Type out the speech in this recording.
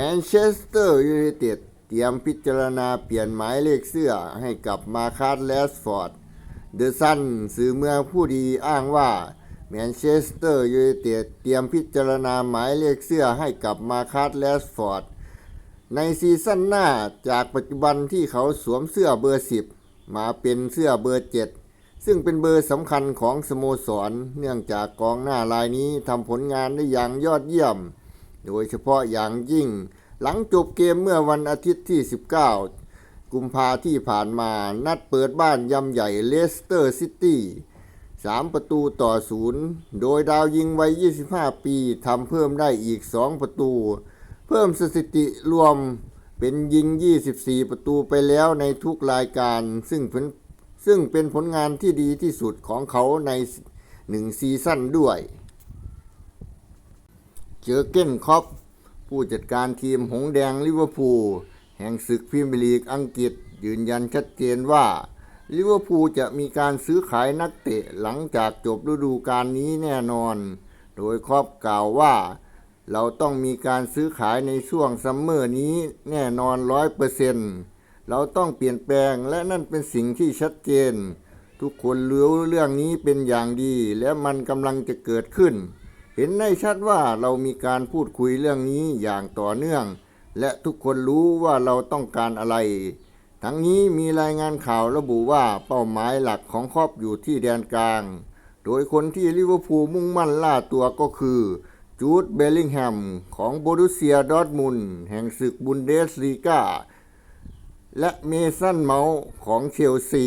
แมนเชสเตอร์ยูไนเต็ดเตรียมพิจารณาเปลี่ยนหมายเลขเสื้อให้กับมาคาร์แลสฟอร์ด เดอะซันสื่อเมืองผู้ดีอ้างว่าแมนเชสเตอร์ยูไนเต็ดเตรียมพิจารณาหมายเลขเสื้อให้กับมาคาร์แลสฟอร์ด ในซีซั่นหน้าจากปัจจุบันที่เขาสวมเสื้อเบอร์ 10 มาเป็นเสื้อเบอร์ 7 ซึ่งเป็นเบอร์สำคัญของสโมสร เนื่องจากกองหน้ารายนี้ทำผลงานได้อย่างยอดเยี่ยม โดยเฉพาะอย่างยิ่งหลังจบเกมเมื่อวันอาทิตย์ที่ 19 กุมภาที่ผ่านมานัดเปิดบ้านยำใหญ่เลสเตอร์ซิตี้3ประตูต่อศูนย์โดยดาวยิงวัย 25 ปีทำเพิ่มได้อีก 2 ประตู เพิ่มสถิติรวมเป็นยิง 24 ประตูไปแล้วในทุกรายการ ซึ่งเป็นซึ่งเป็นผลงานที่ดีที่สุดของเขาในหนึ่งซีซั่นด้วย เจอเก้นคอปผู้จัดการทีมหงส์แดงลิเวอร์พูลแห่งศึกพรีเมียร์ลีกอังกฤษ ยืนยันชัดเจนว่าลิเวอร์พูลจะมีการซื้อขายนักเตะหลังจากจบฤดูกาลนี้แน่นอน โดยครอบกล่าวว่า เราต้องมีการซื้อขายในช่วงซัมเมอร์นี้แน่นอนร้อยเปอร์เซ็นต์เราต้องเปลี่ยนแปลงและนั่นเป็นสิ่งที่ชัดเจน ทุกคนรู้เรื่องนี้เป็นอย่างดีและมันกำลังจะเกิดขึ้น เห็นได้ชัดว่าเรามีการพูดคุยเรื่องนี้อย่างต่อเนื่อง และทุกคนรู้ว่าเราต้องการอะไร ทั้งนี้มีรายงานข่าวระบุว่าเป้าหมายหลักของครอบอยู่ที่แดนกลาง โดยคนที่ลิเวอร์พูลมุ่งมั่นล่าตัวก็คือจูดเบลลิงแฮมของโบรุเซียดอร์ทมุนแห่งศึกบุนเดสลีกาและเมสันเมาส์ของเชลซี